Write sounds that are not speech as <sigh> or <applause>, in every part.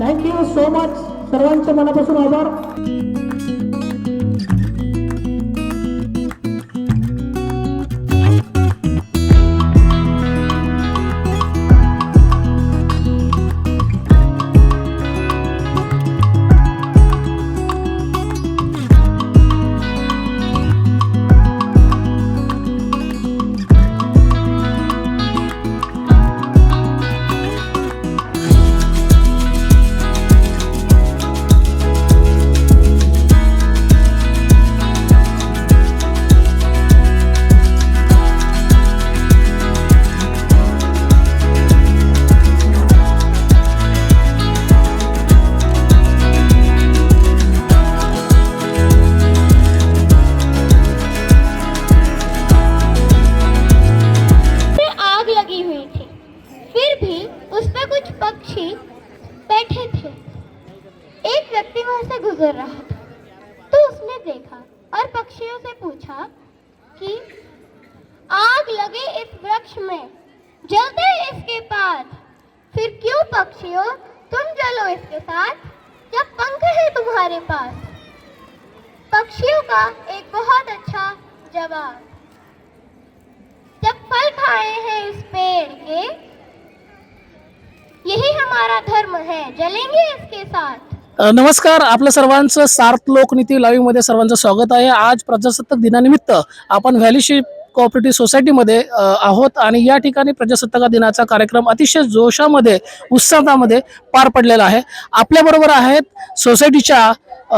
Thank you so much सर्वांचे मनापासून आभार. दबा जब फल खाए हैं इस पेड़ के यही हमारा धर्म है जलेंगे इसके साथ। नमस्कार आपलं सर्वांचं सार्थ लोकनीती लाईव्हमध्ये सर्वांचं स्वागत आहे. आज प्रजासत्ताक दिनानिमित्त आपण व्हॅलीशिप कोऑपरेटिव्ह सोसायटीमध्ये आहोत आणि या ठिकाणी प्रजासत्ताक दिनाचा कार्यक्रम अतिशय जोशामध्ये उत्साहामध्ये पार पडलेला आहे. आपल्याबरोबर आहेत सोसायटीच्या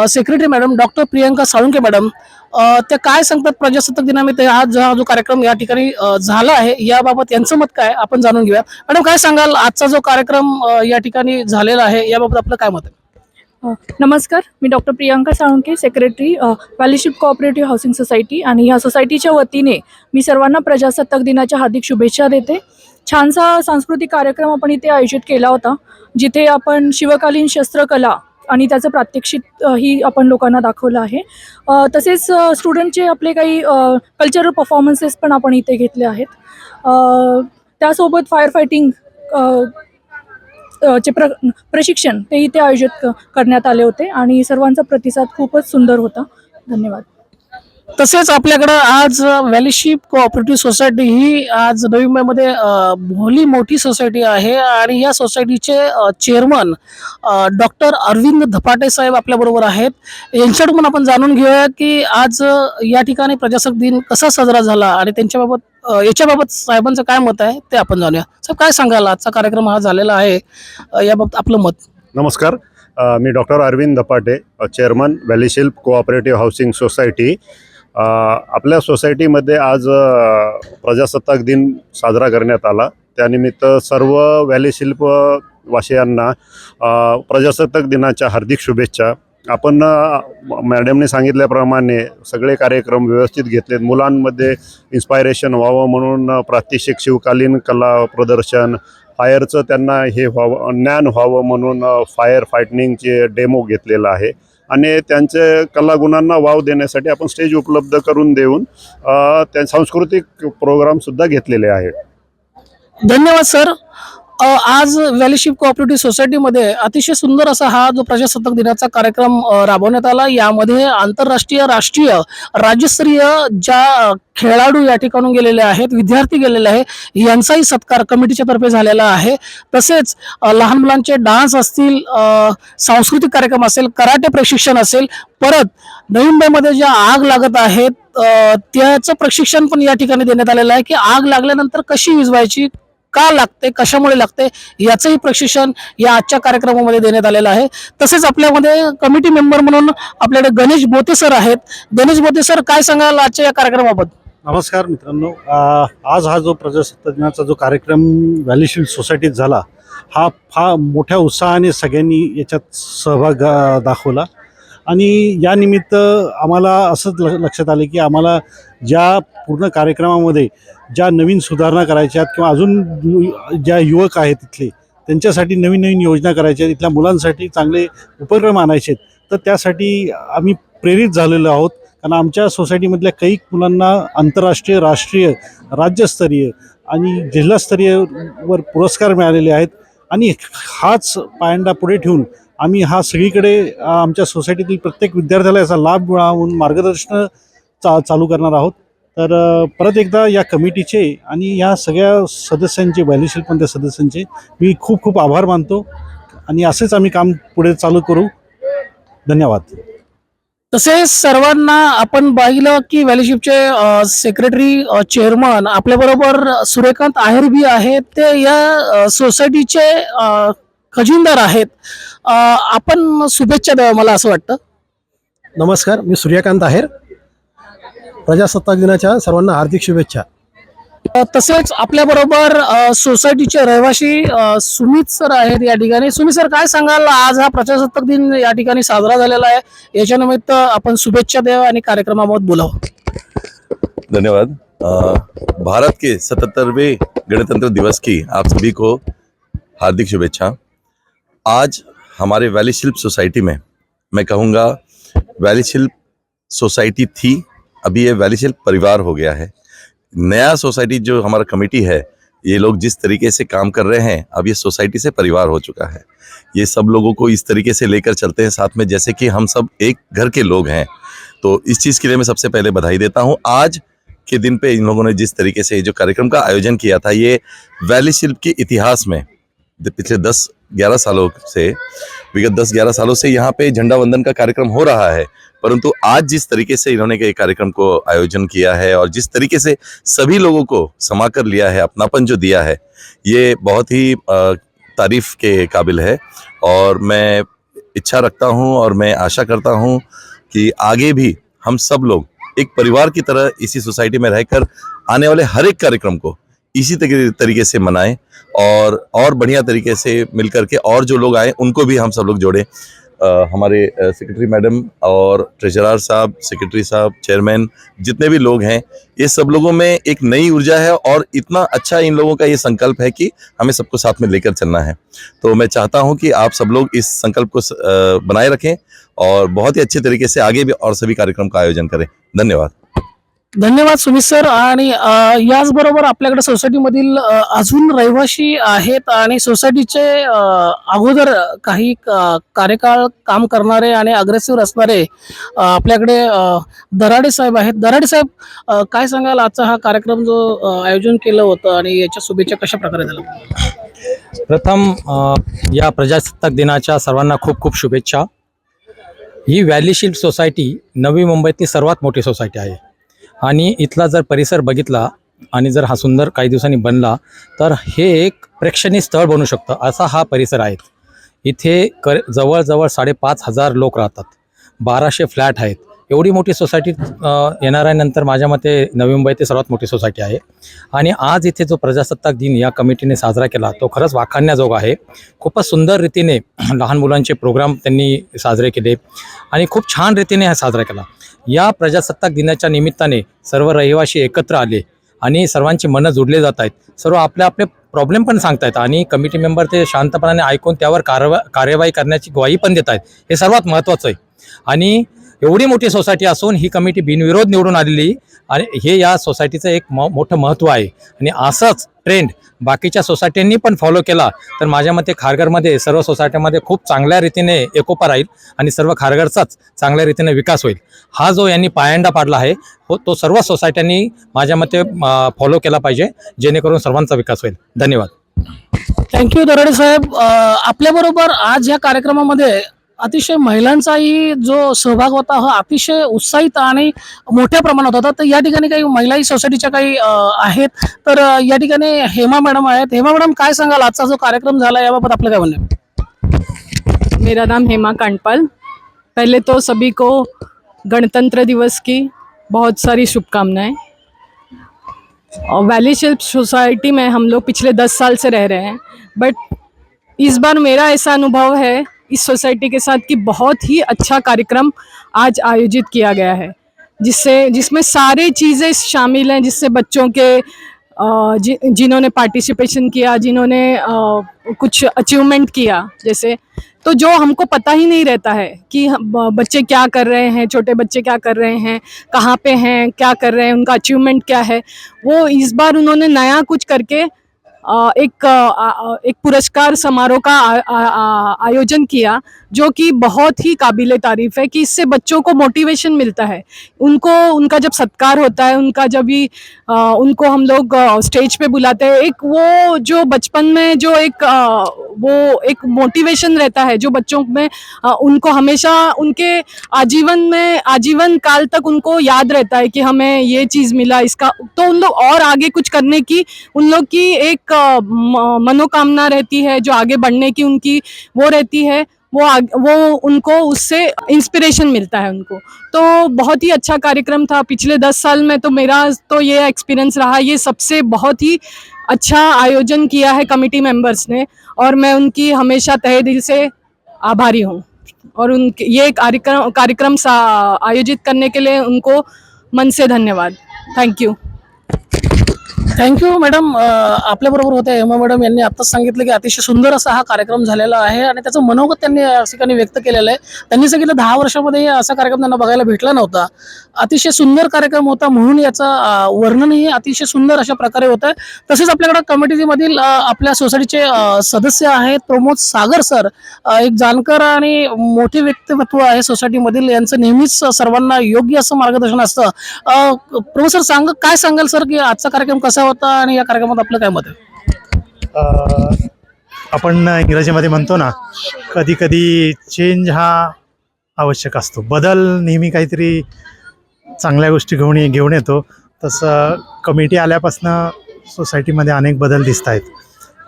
secretary madam doctor Priyanka Salunke madam त्या काय सांगतात प्रजासत्ताक दिनामित्त आज हा जो कार्यक्रम या ठिकाणी झाला आहे याबाबत यांचं मत काय आपण जाणून घेऊया. मॅडम काय सांगाल? आजचा जो कार्यक्रम या ठिकाणी झालेला आहे याबाबत आपलं काय मत आहे? नमस्कार. मी डॉक्टर प्रियांका साळुंके सेक्रेटरी व्हॅलीशिप कोऑपरेटिव्ह हाऊसिंग सोसायटी आणि ह्या सोसायटीच्या वतीने मी सर्वांना प्रजासत्ताक दिनाच्या हार्दिक शुभेच्छा देते. छानसा सांस्कृतिक कार्यक्रम आपण इथे आयोजित केला होता जिथे आपण शिवकालीन शस्त्रकला आणि त्याचं प्रात्यक्षिक ही आपण लोकांना दाखवलं आहे. तसेच स्टुडंटचे आपले काही कल्चरल परफॉर्मन्सेस पण आपण इथे घेतले आहेत. त्यासोबत फायर फायटिंग चे प्र प्रशिक्षण ते इथे आयोजित करण्यात आले होते आणि सर्वांचा प्रतिसाद खूपच सुंदर होता. धन्यवाद. तसेच आपल्याकडं आज व्हॅलीशिप कोऑपरेटिव्ह सोसायटी ही आज नवी मुंबईमध्ये भोली मोठी सोसायटी आहे आणि या सोसायटीचे चेअरमन डॉक्टर अरविंद धपाटे साहेब आपल्याबरोबर आहेत. यांच्याकडून आपण जाणून घेऊया की आज या ठिकाणी प्रजासत्ताक दिन कसा साजरा झाला आणि त्यांच्याबाबत याच्याबाबत साहेबांचं काय मत आहे ते आपण जाणूया. साहेब काय सांगाल? आजचा कार्यक्रम हा झालेला आहे. याबाबत आपलं मत. नमस्कार. मी डॉक्टर अरविंद धपाटे चेअरमन व्हॅलीशिल्प कोऑपरेटिव्ह हाऊसिंग सोसायटी आपल्या सोसायटीमध्ये आज प्रजासत्ताक दिन साजरा करण्यात आला. त्यानिमित्त सर्व व्हॅलीशिल्प वासियांना प्रजासत्ताक दिनाच्या हार्दिक शुभेच्छा. आपण मॅडमने सांगितल्याप्रमाणे सगळे कार्यक्रम व्यवस्थित घेतलेत. मुलांमध्ये इन्स्पायरेशन व्हावं म्हणून अ, प्रात्यक्षिक शिवकालीन कला प्रदर्शन फायरचं त्यांना हे व्हावं ज्ञान व्हावं म्हणून फायर फायटिंगचे डेमो घेतलेला आहे. आणि त्यांचे कलागुणांना वाव देण्यासाठी आपण स्टेज उपलब्ध करून देऊन त्या सांस्कृतिक प्रोग्रामसुद्धा घेतलेले आहेत. धन्यवाद सर. आज व्हॅलीशिप कोऑपरेटिव्ह सोसायटीमध्ये अतिशय सुंदर असा हा जो प्रजासत्ताक दिनाचा कार्यक्रम राबवण्यात आला. यामध्ये आंतरराष्ट्रीय राष्ट्रीय राज्यस्तरीय ज्या खेळाडू या ठिकाणून गेलेले आहेत विद्यार्थी गेलेले आहे यांचाही सत्कार कमिटीच्या तर्फे झालेला आहे. तसेच लहान मुलांचे डान्स असतील सांस्कृतिक कार्यक्रम असेल कराटे प्रशिक्षण असेल परत नवी मुंबईमध्ये ज्या आग लागत आहेत त्याचं प्रशिक्षण पण या ठिकाणी देण्यात आलेलं आहे की आग लागल्यानंतर कशी विजवायची का लागते कशामुळे लागते याचंही प्रशिक्षण या आजच्या कार्यक्रमामध्ये देण्यात आलेलं आहे. तसेच आपल्यामध्ये कमिटी मेंबर म्हणून आपल्याकडे गणेश बोते सर आहेत. गणेश बोते सर काय सांगाल आजच्या या कार्यक्रमाबद्दल नमस्कार मित्रांनो. आज हा जो प्रजासत्ताक दिनाचा जो कार्यक्रम व्हॅलीशील्ड सोसायटीत झाला हा फार मोठ्या उत्साहाने सगळ्यांनी याच्यात सहभाग दाखवला. आणि या निमित्त आम्हाला असंच ल लक्षात आलं की आम्हाला ज्या पूर्ण कार्यक्रमामध्ये ज्या नवीन सुधारणा करायच्या आहेत किंवा अजून ज्या युवक आहेत तिथले त्यांच्यासाठी नवीन नवीन योजना करायच्या आहेत इथल्या मुलांसाठी चांगले उपक्रम आणायचे आहेत तर त्यासाठी आम्ही प्रेरित झालेलो आहोत. कारण आमच्या सोसायटीमधल्या काही मुलांना आंतरराष्ट्रीय राष्ट्रीय राज्यस्तरीय आणि जिल्हास्तरीयवर पुरस्कार मिळालेले आहेत. आणि हाच पायंडा पुढे ठेवून आम्ही हा सगळीकडे आमच्या सोसायटीतील प्रत्येक विद्यार्थ्याला याचा लाभ मिळावून मार्गदर्शन चा चालू करणार आहोत. तर परत एकदा या कमिटीचे आणि या सगळ्या सदस्यांचे बायलिशिल्पमधल्या सदस्यांचे मी खूप खूप आभार मानतो आणि असेच आम्ही काम पुढे चालू करू. धन्यवाद. तसेच सर्वांना आपण पाहिलं की व्हॅलीशिपचे सेक्रेटरी चेअरमन आपल्याबरोबर सूर्यकांत आहेर बी आहेत. ते या सोसायटीचे खजिनदार आहेत. अ, आपण शुभेच्छा द्यावं मला असं वाटतं. नमस्कार मी सूर्यकांत आहेर. प्रजासत्ताक दिनाच्या सर्वांना हार्दिक शुभेच्छा. तसेच आपल्याबरोबर सोसायटीचे रहिवासी अ, सुमित सर आहेत या ठिकाणी. सुमित सर काय सांगाल? आज हा प्रजासत्ताक दिन या ठिकाणी साजरा झालेला आहे. याच्या निमित्त आपण शुभेच्छा द्यावं आणि कार्यक्रमाबाबत बोलावं. धन्यवाद. भारत के सतहत्तरवें गणतंत्र दिवस की आप सभी को हार्दिक शुभेच्छा. आज हमारे वैली शिल्प सोसाइटी में मैं कहूँगा वैली शिल्प सोसाइटी थी, अभी ये वैली शिल्प परिवार हो गया है। नया सोसाइटी जो हमारा कमेटी है, ये लोग जिस तरीके से काम कर रहे हैं, अब ये सोसाइटी से परिवार हो चुका है। ये सब लोगों को इस तरीके से लेकर चलते हैं साथ में, जैसे कि हम सब एक घर के लोग हैं। तो इस चीज़ के लिए मैं सबसे पहले बधाई देता हूँ। आज के दिन पे इन लोगों ने जिस तरीके से जो कार्यक्रम का आयोजन किया था, ये वैली शिल्प के इतिहास में, पिछले दस ग्यारह सालों से, विगत दस ग्यारह सालों से यहाँ पे झंडा वंदन का कार्यक्रम हो रहा है। परंतु आज जिस तरीके से इन्होंने के कार्यक्रम को आयोजन किया है और जिस तरीके से सभी लोगों को समा कर लिया है, अपनापन जो दिया है, ये बहुत ही तारीफ़ के काबिल है। और मैं इच्छा रखता हूँ और मैं आशा करता हूँ कि आगे भी हम सब लोग एक परिवार की तरह इसी सोसाइटी में रहकर आने वाले हर एक कार्यक्रम को इसी तरी- तरीके से मनाएँ और और बढ़िया तरीके से मिल करके और जो लोग आए उनको भी हम सब लोग जोड़ें। अ, हमारे सेक्रेटरी मैडम और ट्रेजरार साहब सेक्रेटरी साहब चेयरमैन जितने भी लोग हैं ये सब लोगों में एक नई ऊर्जा है और इतना अच्छा इन लोगों का ये संकल्प है कि हमें सबको साथ में लेकर चलना है। तो मैं चाहता हूँ कि आप सब लोग इस संकल्प को बनाए रखें और बहुत ही अच्छे तरीके से आगे भी और सभी कार्यक्रम का आयोजन करें। धन्यवाद। धन्यवाद सुमित सर. आणि याचबरोबर आपल्याकडे सोसायटीमधील अजून रहिवाशी आहेत आणि सोसायटीचे अगोदर काही कार्यकाळ काम करणारे आणि अग्रेसिव्ह असणारे आपल्याकडे दराडे साहेब आहेत. दराडे साहेब काय सांगाल? आजचा हा कार्यक्रम जो आयोजन केलं होतं आणि याच्या शुभेच्छा कशा प्रकारे झाल्या? प्रथम या प्रजासत्ताक दिनाच्या सर्वांना खूप खूप शुभेच्छा. ही व्हॅलीशील्ड सोसायटी नवी मुंबईतली सर्वात मोठी सोसायटी आहे. आणि इथला जर परिसर बघितला आणि जर हा सुंदर काही दिवसांनी बनला तर हे एक प्रेक्षणीय स्थळ बनू शकतं असा हा परिसर आहे. इथे कर जवळजवळ साडेपाच हजार लोक राहतात. बाराशे फ्लॅट आहेत. एवढी मोठी सोसायटी येणाऱ्यानंतर माझ्या मते नवी मुंबईतली सर्वात मोठी सोसायटी आहे. आणि आज इथे जो प्रजासत्ताक दिन या कमिटीने साजरा केला तो खरंच वाखाणण्याजोगा आहे. खूपच सुंदर रीतीने <clears throat> लहान मुलांचे प्रोग्राम त्यांनी साजरे केले आणि खूप छान रीतीने हा साजरा केला. या प्रजासत्ताक दिनाच्या निमित्ताने सर्व रहिवासी एकत्र आले आणि सर्वांची मनं जोडले जात आहेत. सर्व आपले आपले प्रॉब्लेम पण सांगतायत आणि कमिटी मेंबर ते शांतपणाने ऐकून त्यावर कारवा कार्यवाही करण्याची ग्वाही पण देत आहेत. हे सर्वात महत्त्वाचं आहे. आणि एवढी मोठी सोसायटी असून ही कमिटी बिनविरोध निवडून आलेली आणि हे या सोसायटीचं एक म मोठं महत्त्व आहे. आणि असंच ट्रेंड बाकीच्या सोसायट्यांनी पण फॉलो केला तर माझ्या मते खारघरमध्ये सर्व सोसायट्यामध्ये खूप चांगल्या रीतीने एकोपा राहील आणि सर्व खारघरचाच चांगल्या रीतीने विकास होईल. हा जो यांनी पायंडा पाडला आहे हो तो सर्व सोसायट्यांनी माझ्या मते फॉलो केला पाहिजे जेणेकरून सर्वांचा विकास होईल. धन्यवाद. थँक्यू दराडे साहेब. आपल्याबरोबर आज या कार्यक्रमामध्ये अतिशय महिलांचाही जो सहभाग होता हा अतिशय उत्साहित आणि मोठ्या प्रमाणात होता. तर या ठिकाणी काही महिलाही सोसायटीच्या काही आहेत. तर या ठिकाणी हेमा मॅडम आहेत. हेमा मॅडम काय सांगाल? आजचा जो कार्यक्रम झाला याबाबत आपलं काय म्हणणं मेरा नाम हेमा कांडपाल. पहले तो सभी को गणतंत्र दिवस की बहुत सारी शुभकामनाएं। और वैली शिल्प सोसाइटी में हम लोग पिछले दस साल से रह रहे हैं। बट इस बार मेरा ऐसा अनुभव है इस सोसाइटी के साथ कि बहुत ही अच्छा कार्यक्रम आज आयोजित किया गया है जिससे जिसमें सारे चीज़ें शामिल हैं जिससे बच्चों के जि, जिन्होंने पार्टिसिपेशन किया जिन्होंने कुछ अचीवमेंट किया जैसे तो जो हमको पता ही नहीं रहता है कि बच्चे क्या कर रहे हैं छोटे बच्चे क्या कर रहे हैं कहाँ पे हैं क्या कर रहे हैं उनका अचीवमेंट क्या है वो इस बार उन्होंने नया कुछ करके एक एक पुरस्कार समारोह का आयोजन किया, जो कि बहुत ही काबिल तारीफ़ है कि इससे बच्चों को मोटिवेशन मिलता है। उनको, उनका जब सत्कार होता है, उनका जब भी उनको हम लोग स्टेज पे बुलाते हैं, एक वो जो बचपन में जो एक वो एक मोटिवेशन रहता है, जो बच्चों में उनको हमेशा उनके आजीवन में, आजीवन काल तक उनको याद रहता है कि हमें ये चीज़ मिला, इसका तो उन लोग और आगे कुछ करने की, उन लोग की एक मनोकामना रहती है, जो आगे बढ़ने की उनकी वो रहती है, वो वो उनको उससे इंस्पिरेशन मिलता है उनको। तो बहुत ही अच्छा कार्यक्रम था। पिछले दस साल में तो मेरा तो ये एक्सपीरियंस रहा। ये सबसे बहुत ही अच्छा आयोजन किया है कमिटी मेंबर्स ने और मैं उनकी हमेशा तहे दिल से आभारी हूँ। और उनके, ये कार्यक्रम कार्यक्रम आयोजित करने के लिए उनको मन से धन्यवाद। थैंक यू थँक्यू मॅडम आपल्याबरोबर होत्या हेमा मॅडम यांनी आत्ताच सांगितलं की अतिशय सुंदर असा हा कार्यक्रम झालेला आहे आणि त्याचं मनोगत त्यांनी या ठिकाणी व्यक्त केलेलं आहे. त्यांनी सांगितलं दहा वर्षामध्ये असा कार्यक्रम त्यांना बघायला भेटला नव्हता. अतिशय सुंदर कार्यक्रम होता म्हणून याचं वर्णनही अतिशय सुंदर अशा प्रकारे होतं. तसेच आपल्याकडे कमिटीमधील आपल्या सोसायटीचे सदस्य आहेत प्रमोद सागर सर. एक जाणकार आणि मोठे व्यक्तिमत्व आहे सोसायटीमधील. यांचं नेहमीच सर्वांना योग्य असं मार्गदर्शन असतं. प्रमोद सर सांग काय सांगाल सर की आजचा कार्यक्रम कसा होता आणि या कार्यक्रमात आपलं काय मत आहे? आपण इंग्रजीमध्ये म्हणतो ना कधी कधी चेंज हा आवश्यक असतो. बदल नेहमी काहीतरी चांगल्या गोष्टी घेऊन ये- घेऊन येतो. तसं कमिटी आल्यापासनं सोसायटीमध्ये अनेक बदल दिसत आहेत.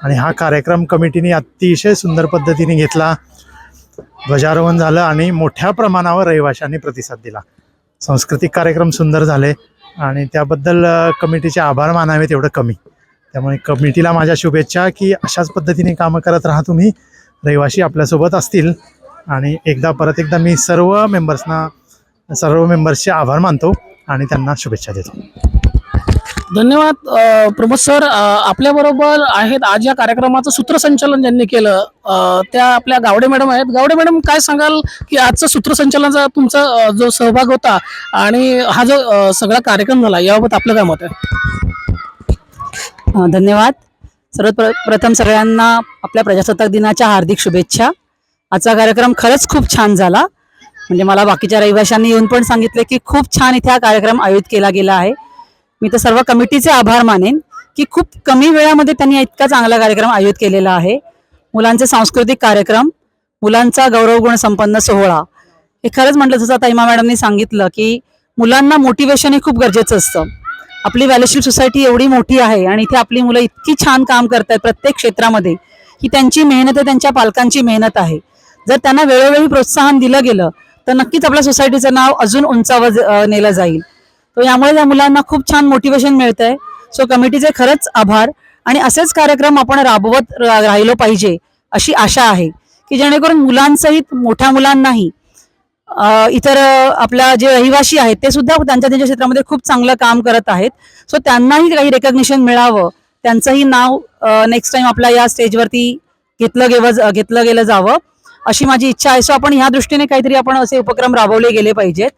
आणि हा कार्यक्रम कमिटीने अतिशय सुंदर पद्धतीने घेतला. ध्वजारोहण झालं आणि मोठ्या प्रमाणावर रहिवाशांनी प्रतिसाद दिला. सांस्कृतिक कार्यक्रम सुंदर झाले. आणि त्याबद्दल कमिटीचे आभार मानावे तेवढं कमी. त्यामुळे कमिटीला माझ्या शुभेच्छा की अशाच पद्धतीने कामं करत राहा तुम्ही. रहिवाशी आपल्यासोबत असतील. आणि एकदा परत एकदा मी सर्व मेंबर्सना सर्व मेंबर्सचे आभार मानतो आणि त्यांना शुभेच्छा देतो. धन्यवाद प्रमोद सर. आपल्याबरोबर आहेत आज या कार्यक्रमाचं सूत्रसंचालन ज्यांनी केलं. त्या आपल्या गावडे मॅडम आहेत. गावडे मॅडम काय सांगाल की आजचं सूत्रसंचालनाचा तुमचा जो सहभाग होता आणि हा जो सगळा कार्यक्रम झाला याबाबत आपलं काय मत आहे? धन्यवाद. सर्वात प्र प्रथम सगळ्यांना आपल्या प्रजासत्ताक दिनाच्या हार्दिक शुभेच्छा. आजचा कार्यक्रम खरंच खूप छान झाला. म्हणजे मला बाकीच्या रहिवाशांनी येऊन पण सांगितले की खूप छान इथे हा कार्यक्रम आयोजित केला गेला आहे. मी तर सर्व कमिटीचे आभार मानेन की खूप कमी वेळामध्ये त्यांनी इतका चांगला कार्यक्रम आयोजित केलेला आहे. मुलांचे सांस्कृतिक कार्यक्रम मुलांचा गौरवगुण संपन्न सोहळा. हे खरंच म्हटलं जसं आता इमा मॅडमनी सांगितलं की मुलांना मोटिवेशन हे खूप गरजेचं असतं. आपली व्हॅल्यूशिप सोसायटी एवढी मोठी आहे आणि इथे आपली मुलं इतकी छान काम करतात प्रत्येक क्षेत्रामध्ये की त्यांची मेहनत आहे त्यांच्या पालकांची मेहनत आहे. जर त्यांना वेळोवेळी प्रोत्साहन दिलं गेलं तर नक्कीच आपल्या सोसायटीचं नाव अजून उंचावर नेलं जाईल. तो यामुळे या मुलांना खूप छान मोटिवेशन मिळतंय. आहे सो कमिटीचे खरंच आभार. आणि असेच कार्यक्रम आपण राबवत रा- राहिलो पाहिजे अशी आशा आहे. की जेणेकरून मुलांसहित मोठ्या मुलांनाही इतर आपल्या जे रहिवासी आहेत ते सुद्धा त्यांच्या त्यांच्या क्षेत्रामध्ये खूप चांगलं काम करत आहेत. सो त्यांनाही काही रेकग्निशन मिळावं. त्यांचंही नाव नेक्स्ट टाइम आपल्या या स्टेजवरती घेतलं गेलं घेतलं गेलं जावं अशी माझी इच्छा आहे. सो आपण ह्या दृष्टीने काहीतरी आपण असे उपक्रम राबवले गेले पाहिजेत.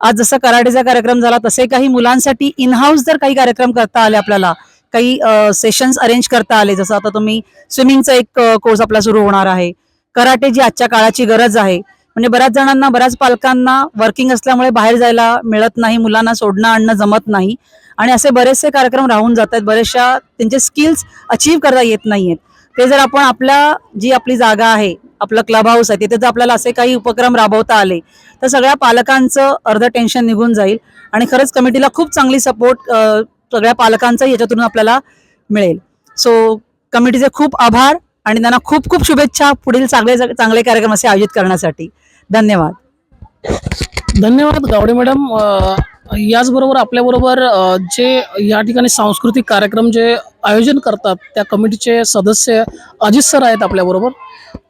आज जसं कराटेचा कार्यक्रम झाला तसे काही मुलांसाठी इन हाऊस जर काही कार्यक्रम करता आले आपल्याला काही सेशन्स अरेंज करता आले जसं आता तुम्ही स्विमिंगचा एक कोर्स आपला सुरू होणार आहे. कराटे जी आजच्या काळाची गरज आहे म्हणजे बऱ्याच जणांना बऱ्याच पालकांना वर्किंग असल्यामुळे बाहेर जायला मिळत नाही मुलांना सोडणं आणणं जमत नाही. आणि असे बरेचसे कार्यक्रम राहून जात आहेत बरेचशा त्यांचे स्किल्स अचीव्ह करता येत नाहीयेत. ते जर आपण आपल्या जी आपली जागा आहे आपलं क्लब हाऊस आहे तिथे जर आपल्याला असे काही उपक्रम राबवता आले तर सगळ्या पालकांचं अर्ध टेन्शन निघून जाईल आणि खरंच कमिटीला खूप चांगली सपोर्ट सगळ्या पालकांचा याच्यातून आपल्याला मिळेल. सो कमिटीचे खूप आभार आणि त्यांना खूप खूप शुभेच्छा पुढील चांगले चांगले कार्यक्रम असे आयोजित करण्यासाठी. धन्यवाद. धन्यवाद गावडे मॅडम. याचबरोबर आपल्याबरोबर जे या ठिकाणी सांस्कृतिक कार्यक्रम जे आयोजन करतात त्या कमिटीचे सदस्य अजित सर आहेत आपल्याबरोबर.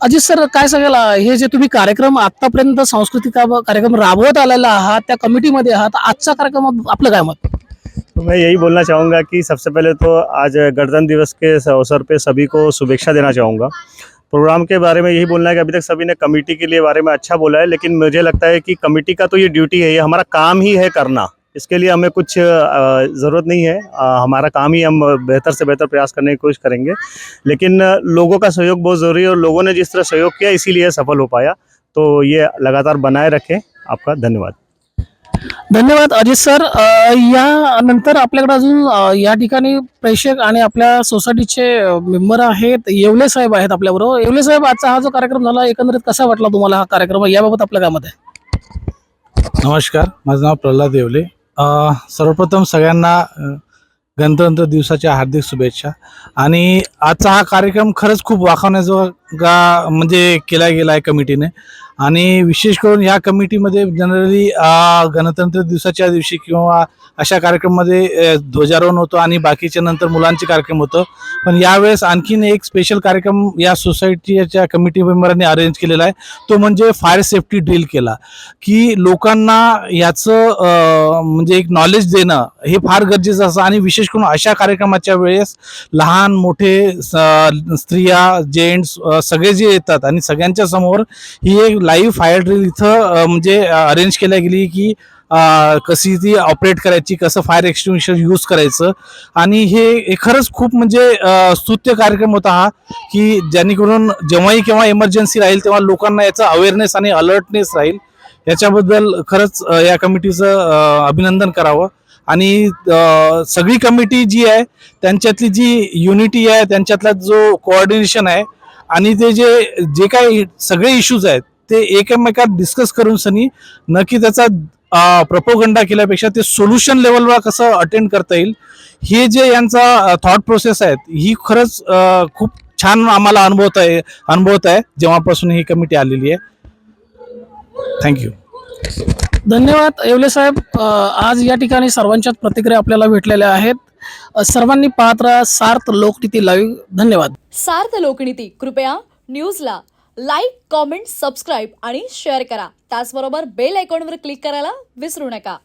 अजित सर काय सांगायला हे जे तुम्ही कार्यक्रम आतापर्यंत सांस्कृतिक कार्यक्रम राबवत आलेला आहात त्या कमिटीमध्ये आहात आजचा कार्यक्रम आपलं काय मत? मैं यही बोलना चाहूँगा कि सबसे पहले तो आज गणतंत्र दिवस के अवसर पे सभी को शुभेच्छा देना चाहूँगा। प्रोग्राम के बारे में यही बोलना है कि अभी तक सभी ने कमेटी के लिए बारे में अच्छा बोला है, लेकिन मुझे लगता है कि कमेटी का तो ये ड्यूटी है, ये हमारा काम ही है करना। इसके लिए हमें कुछ ज़रूरत नहीं है। हमारा काम ही हम बेहतर से बेहतर प्रयास करने की कोशिश करेंगे। लेकिन लोगों का सहयोग बहुत ज़रूरी है और लोगों ने जिस तरह सहयोग किया, इसीलिए सफल हो पाया। तो ये लगातार बनाए रखें। आपका धन्यवाद। धन्यवाद अजित सर. या यानंतर आपल्याकडे अजून या ठिकाणी प्रेक्षक आणि आपल्या सोसायटीचे मेंबर आहेत. येवले साहेब आहेत आपल्याबरोबर. येवले साहेब आजचा हा जो कार्यक्रम झाला एकंदरीत कसा वाटला तुम्हाला हा कार्यक्रम? याबाबत आपल्या काय मत आहे नमस्कार. माझं नाव प्रल्हाद येवले. सर्वप्रथम सगळ्यांना गणतंत्र दिवसाच्या हार्दिक शुभेच्छा. आणि आजचा हा कार्यक्रम खरंच खूप वाखावण्याजोगा म्हणजे केला गेला आहे कमिटीने. आणि विशेष करून ह्या कमिटीमध्ये जनरली गणतंत्र दिवसाच्या दिवशी किंवा अशा कार्यक्रममध्ये ध्वजारोहण होतं आणि बाकीच्या नंतर मुलांचे कार्यक्रम होतं. पण यावेळेस आणखीन एक स्पेशल कार्यक्रम या सोसायटीच्या कमिटी मेंबरांनी अरेंज केलेला आहे. तो म्हणजे फायर सेफ्टी ड्रिल केला. की लोकांना याचं म्हणजे एक नॉलेज देणं हे फार गरजेचं असतं आणि विशेष करून अशा कार्यक्रमाच्या वेळेस लहान मोठे स- स्त्रिया जेंट्स सगळे जे येतात आणि सगळ्यांच्या समोर ही एक लाईव्ह फायर ड्रिल इथं म्हणजे अरेंज केल्या गेली की कशी ती ऑपरेट करायची कसं फायर एक्सटिंग्विशर यूज करायचं. आणि हे खरंच खूप म्हणजे स्तुत्य कार्यक्रम होता हा की जेणेकरून जेव्हाही केव्हा इमर्जन्सी राहील तेव्हा लोकांना याचा अवेअरनेस आणि अलर्टनेस राहील. याच्याबद्दल खरंच या कमिटीचं अभिनंदन करावं. आणि सगळी कमिटी जी आहे त्यांच्यातली जी युनिटी आहे त्यांच्यातला जो कोऑर्डिनेशन आहे आणि ते जे जे काही सगळे इश्यूज आहेत ते एकमेकात डिस्कस करून सनी नक्की त्याचा प्रपोगंडा केल्यापेक्षा ते सोल्युशन लेवलवर कसं अटेंड करता येईल हे जे यांचा थॉट प्रोसेस आहे ही खरंच खूप छान आम्हाला अनुभवत आहे अनुभवत आहे. जेव्हापासून ही कमिटी आलेली आहे. थँक्यू धन्यवाद येवले साहेब. आज या ठिकाणी सर्वांच्याच प्रतिक्रिया आपल्याला भेटलेल्या आहेत. सर्वांनी पाहत राहा सार्थ लोकनीती लाईव्ह धन्यवाद. सार्थ लोकनीती कृपया न्यूजला लाईक कॉमेंट सबस्क्राईब आणि शेअर करा. त्याचबरोबर बेल आयकॉनवर क्लिक करायला विसरू नका.